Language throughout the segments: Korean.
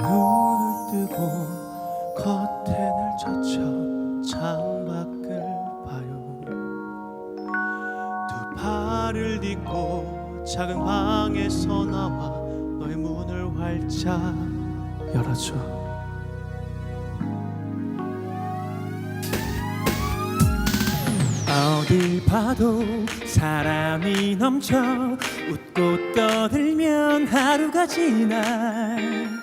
눈을 뜨고 커튼을 젖혀 창밖을 봐요. 두 팔을 딛고 작은 방에서 나와 너의 문을 활짝 열어줘. 어딜 봐도 사람이 넘쳐 웃고 떠들면 하루가 지나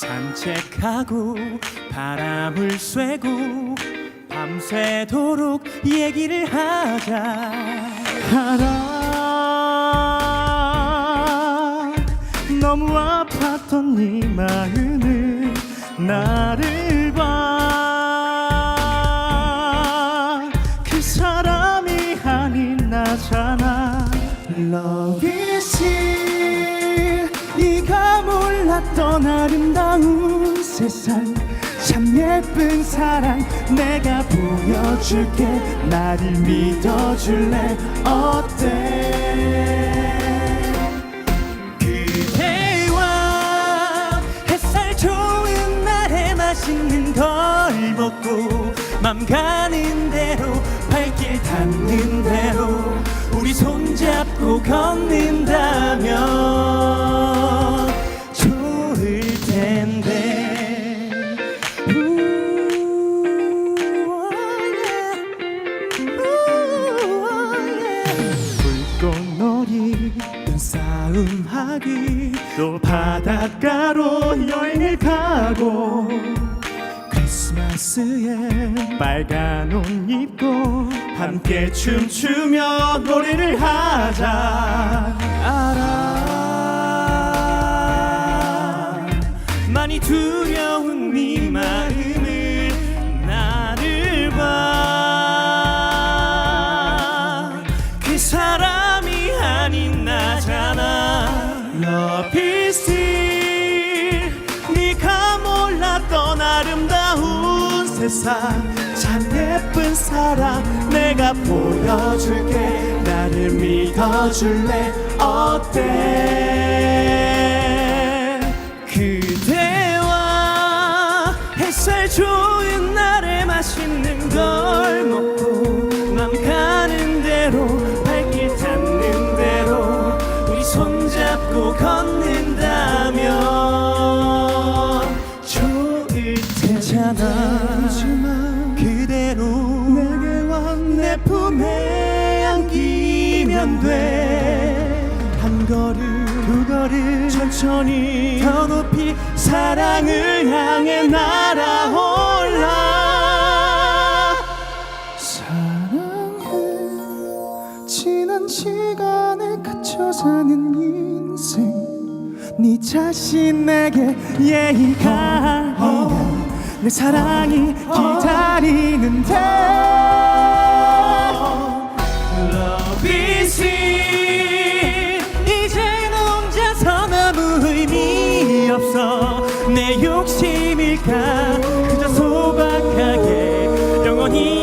산책하고 바람을 쐬고 밤새도록 얘기를 하자. 알아 너무 아팠던 네 마음을 나를 봐그 사람이 아닌 나잖아. Love is 네가 몰랐던 아름다운 세상. 참 예쁜 사랑 내가 보여줄게. 나를 믿어줄래? 어때? 그대와 햇살 좋은 날에 맛있는 걸 먹고 맘 가는 대로 발길 닿는 대로 우리 손잡고 걷 눈싸움하기 또 바닷가로 여행을 가고 크리스마스에 빨간 옷 입고 함께 춤추며 노래를 하자. 알아. 많이 두 Love is here 네가 몰랐던 아름다운 세상. 참 예쁜 사랑 내가 보여줄게. 나를 믿어줄래? 어때? 그대와 햇살 좋은 날에 맛있는 걸 먹고 맘 가는 대로 내 품에 안기면 돼 한 걸음 두 걸음 천천히 더 높이 사랑을 향해 날아올라. 사랑해 지난 시간에 갇혀 사는 인생. 네 자신에게 예의가 내 사랑이 기다리는데 내 욕심일까? 그저 소박하게 영원히